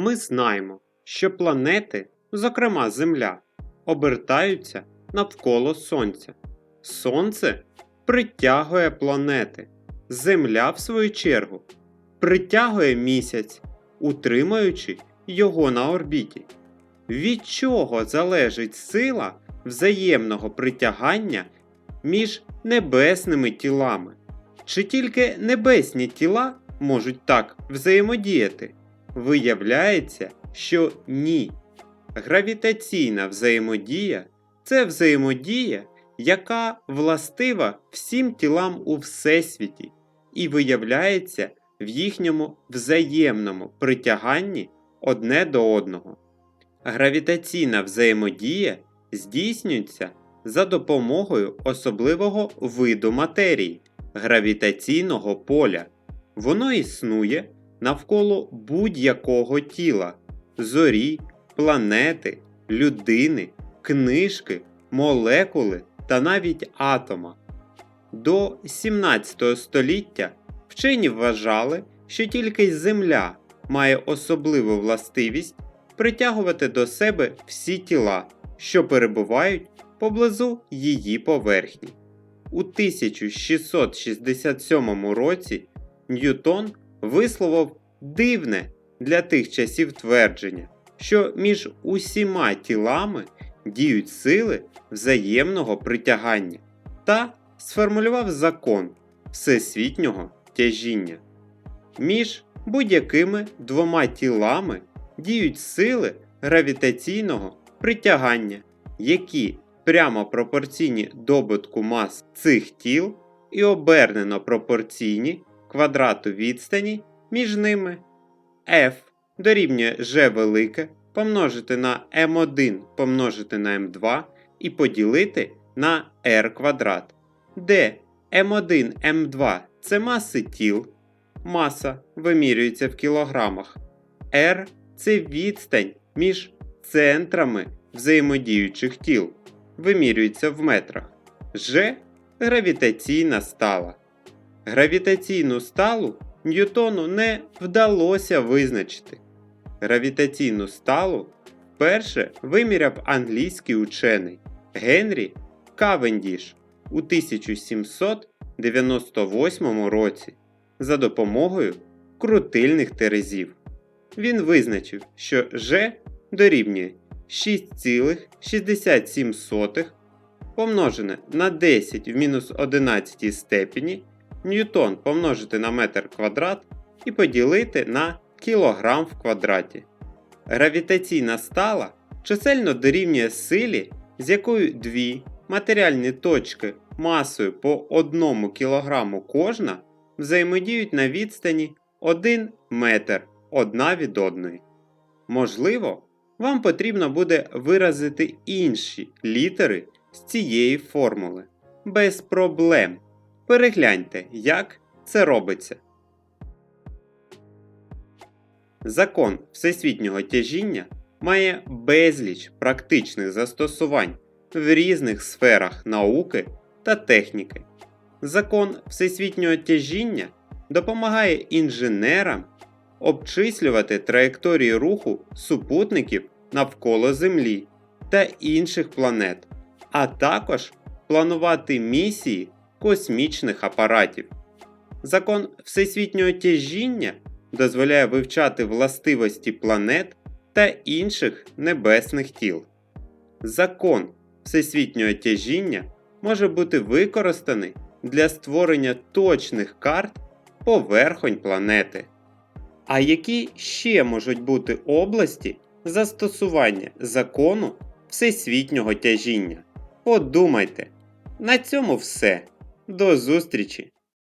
Ми знаємо, що планети, зокрема Земля, обертаються навколо Сонця. Сонце притягує планети. Земля, в свою чергу, притягує місяць, утримуючи його на орбіті. Від чого залежить сила взаємного притягання між небесними тілами? Чи тільки небесні тіла можуть так взаємодіяти? Виявляється, що ні. Гравітаційна взаємодія це взаємодія, яка властива всім тілам у Всесвіті і виявляється в їхньому взаємному притяганні одне до одного. Гравітаційна взаємодія здійснюється за допомогою особливого виду матерії гравітаційного поля. Воно існує навколо будь-якого тіла, зорі, планети, людини, книжки, молекули та навіть атома. До 17 століття вчені вважали, що тільки Земля має особливу властивість притягувати до себе всі тіла, що перебувають поблизу її поверхні. У 1667 році Ньютон висловив дивне для тих часів твердження, що між усіма тілами діють сили взаємного притягання та сформулював закон всесвітнього тяжіння. Між будь-якими двома тілами діють сили гравітаційного притягання, які прямо пропорційні добутку мас цих тіл і обернено пропорційні квадрату відстані між ними. F дорівнює G велике помножити на m1 помножити на m2 і поділити на r квадрат, де m1 m2 це маси тіл, маса вимірюється в кілограмах, r це відстань між центрами взаємодіючих тіл, вимірюється в метрах, G гравітаційна стала. Гравітаційну сталу Ньютону не вдалося визначити. Гравітаційну сталу вперше виміряв англійський учений Генрі Кавендіш у 1798 році за допомогою крутильних терезів. Він визначив, що G дорівнює 6,67 помножене на 10 в мінус 11 степені ньютон помножити на метр квадрат і поділити на кілограм в квадраті. Гравітаційна стала чисельно дорівнює силі, з якою дві матеріальні точки масою по 1 кг кожна взаємодіють на відстані 1 метр одна від одної. Можливо, вам потрібно буде виразити інші літери з цієї формули. Без проблем. Перегляньте, як це робиться. Закон всесвітнього тяжіння має безліч практичних застосувань в різних сферах науки та техніки. Закон всесвітнього тяжіння допомагає інженерам обчислювати траєкторії руху супутників навколо Землі та інших планет, а також планувати місії космічних апаратів. Закон всесвітнього тяжіння дозволяє вивчати властивості планет та інших небесних тіл. Закон всесвітнього тяжіння може бути використаний для створення точних карт поверхонь планети. А які ще можуть бути області застосування закону всесвітнього тяжіння? Подумайте. На цьому все. До зустрічі!